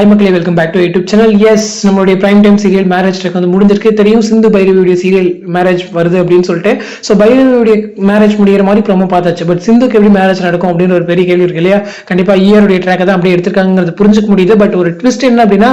High மக்களே welcome back to YouTube channel yes நம்மளுடைய prime time serial marriage track வந்து முடிஞ்சிருக்கு. தெரியும் சிந்து பைரவியுடைய சீரியல் மேரேஜ் வருது அப்படின்னு சொல்லிட்டு. ஸோ பைரவியுடைய மேரேஜ் முடிகிற மாதிரி ப்ரோமோ பார்த்தாச்சு. பட் சிந்துக்கு எப்படி மேரேஜ் நடக்கும் அப்படின்னு ஒரு பெரிய கேள்வி இருக்கு இல்லையா? கண்டிப்பா இயருடைய ட்ராக்கை தான் அப்படியே எடுத்திருக்காங்கிறது புரிஞ்சுக்க முடியுது. பட் ஒரு ட்விஸ்ட் என்ன அப்படின்னா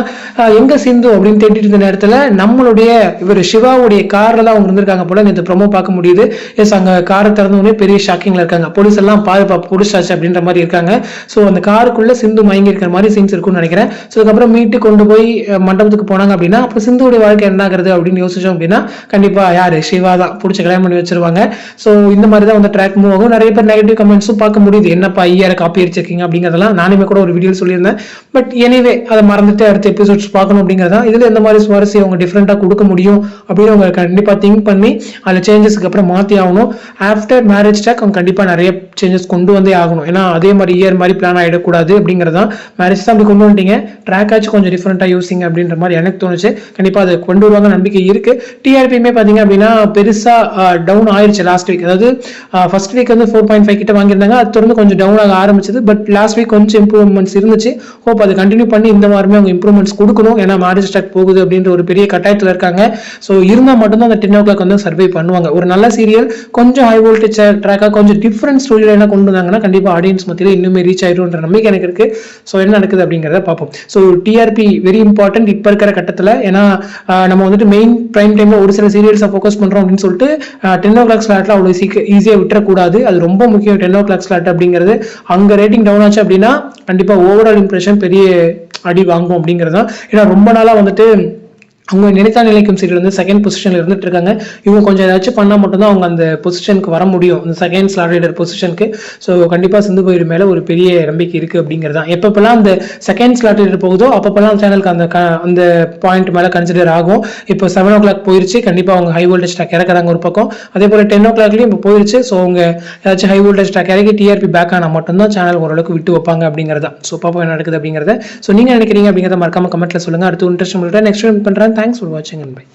எங்க சிந்து அப்படின்னு தேடிட்டு இருந்த நேரத்தில் நம்மளுடைய இவர் சிவாவுடைய காரில் தான் அவங்க இருந்திருக்காங்க போல இந்த ப்ரோமோ பார்க்க முடியுது. எஸ் அங்கே காரை திறந்தவுடனே பெரிய ஷாக்கிங்ல இருக்காங்க. போலீஸ் எல்லாம் பாதுகாப்பு பிடிச்சாச்சு அப்படின்ற மாதிரி இருக்காங்க. ஸோ அந்த காருக்குள்ள சிந்து மயங்கி இருக்கிற மாதிரி சீன்ஸ் இருக்கும்னு நினைக்கிறேன். ஸோ அதுக்கப்புறம் மீட்டு கொண்டு போய் மண்டபத்துக்கு போனாங்க அப்படின்னா அப்புறம் சிந்துவுடைய வாழ்க்கை என்ன ஆகுறது அப்படின்னு யோசிச்சோம் அப்படின்னா கண்டிப்பாக யார்? சிவா தான். பிடிச்ச கல்யாணம் பண்ணி வச்சிருவாங்க. ஸோ இந்த மாதிரி தான் வந்து ட்ராக் மூவ் ஆகும். நிறைய பேர் நெகட்டிவ் கமெண்ட்ஸும் பார்க்க முடியுது. என்னப்பா ஐயார காப்பி அடிச்சிருக்கீங்க அப்படிங்கிறதெல்லாம் நானுமே கூட ஒரு வீடியோ சொல்லியிருந்தேன். பட் எனிவே அதை மறந்துட்டு அடுத்த எபிசோட்ஸ் பார்க்கணும் அப்படிங்கிறதா இதில் எந்த மாதிரி சுவாரஸ்யம் அவங்க டிஃப்ரெண்டாக கொடுக்க முடியும் அப்படின்னு அவங்க கண்டிப்பாக திங்க் பண்ணி அதில் சேஞ்சஸ்க்கு அப்புறம் மாற்றி ஆகணும். ஆஃப்டர் மேரேஜ் டேக் அவங்க கண்டிப்பாக நிறைய சேஞ்சஸ் கொண்டு வந்தே ஆகணும். ஏன்னா அதே மாதிரி இயர் மாதிரி பிளான் ஆகிடக்கூடாது அப்படிங்கிறதான் மேரேஜ் தான் அப்படி கொண்டு வந்துட்டீங்க. ட்ராக் ஆச்சு கொஞ்சம் டிஃப்ரெண்ட்டாக யூஸிங் அப்படின்ற மாதிரி எனக்கு தோணுச்சு. கண்டிப்பாக அதை கொண்டு வருவாங்க நம்பிக்கை இருக்கு. டிஆர்பியுமே பார்த்தீங்க அப்படின்னா பெருசாக டவுன் ஆயிடுச்சு லாஸ்ட் வீக் அதாவது ஃபர்ஸ்ட் வீக் வந்து ஃபோர் பாயிண்ட் ஃபைவ் கிட்ட வாங்கியிருந்தாங்க. அது தொடர்ந்து கொஞ்சம் டவுன் ஆக ஆரம்பிச்சது. பட் லாஸ்ட் வீக் கொஞ்சம் இம்ப்ரூவ்மெண்ட்ஸ் இருந்துச்சு. ஹோப் அதை கண்டினியூ பண்ணி இந்த வாரமே அவங்க இம்ப்ரூவ்மெண்ட்ஸ் கொடுக்கணும். ஏன்னா மேரேஜ் ஸ்டாக் போகுது அப்படின்ற ஒரு பெரிய கட்டாயத்தில் இருக்காங்க. ஸோ இருந்தால் மட்டும்தான் அந்த டென் ஓ கிளாக் வந்து சர்வே பண்ணுவாங்க. ஒரு நல்ல சீரியல் கொஞ்சம் ஹை வோல்டேஜ் ட்ராக்காக கொஞ்சம் டிஃப்ரெண்ட் ஸ்டோரியில் என்ன கொண்டு வந்தாங்கன்னா கண்டிப்பாக ஆடியன்ஸ் மத்தியில் இன்னுமே ரீச் ஆயிரும்ன்ற நம்பிக்கை எனக்கு இருக்குது ஸோ என்ன நடக்குது அப்படிங்கிறத பார்ப்போம். So so TRP very important இப்போ இருக்கிற கட்டத்தில். ஏன்னா நம்ம வந்துட்டு மெயின் ப்ரைம் டைமில் ஒரு சில சீரியல்ஸை ஃபோக்கஸ் பண்ணுறோம் அப்படின்னு சொல்லிட்டு டென் ஓ கிளாக் ஸ்லாட்டில் அவ்வளோ சீக்கிரம் ஈஸியாக விட்டுறக்கூடாது. அது ரொம்ப முக்கியம் டென் ஓ கிளாக் ஸ்லாட் அப்படிங்கிறது. அங்கே ரேட்டிங் டவுன் ஆச்சு அப்படின்னா கண்டிப்பாக ஓவரால் இம்ப்ரெஷன் பெரிய அடி வாங்கும் அப்படிங்கிறது தான் ஏன்னா ரொம்ப நாளாக வந்துட்டு அவங்க நினைத்தா நிலைக்கும் சீரியல் வந்து செகண்ட் பொசிஷன்ல இருந்துட்டு இருக்காங்க. இவங்க கொஞ்சம் ஏதாச்சும் பண்ணால் மட்டும்தான் அவங்க அந்த பொசிஷனுக்கு வர முடியும். அந்த செகண்ட் ஸ்லாட்ரேடர் பொசிஷனுக்கு ஸோ கண்டிப்பாக சிந்து போயிடு மேலே ஒரு பெரிய நம்பிக்கை இருக்குது அப்படிங்கிறது. தான் எப்பப்பெல்லாம் அந்த செகண்ட் ஸ்லாட்ரேடர் போகுதோ அப்பப்பெல்லாம் சேனலுக்கு அந்த க- அந்த பாயிண்ட் மேலே கன்சிடர் ஆகும். இப்போ செவன் ஓ கிளாக் போயிருச்சு. கண்டிப்பாக அவங்க ஹை வோல்டேஜ் ஸ்டாக் இறக்குறாங்க ஒரு பக்கம். அதே போல் டென் ஓ கிளாக்லேயும் இப்போ போயிருச்சு. ஸோ அவங்க ஏதாச்சும் ஹை வோல்டேஜ் ஸ்டாக் இறக்கி டிஆர்பி பேக் ஆனால் மட்டும்தான் சேனல் ஓரளவுக்கு விட்டு வைப்பாங்க அப்படிங்கிறதா. ஸோ பாப்பா என்ன நடக்குது அப்படிங்கிறத. ஸோ நீங்கள் நினைக்கிறீங்க அப்படிங்கிறத மறக்காம கமெண்ட்ல சொல்லுங்க. அடுத்து இன்ட்ரெஸ்ட் நெக்ஸ்ட் பண்ணுறேன் Thanks for watching and bye.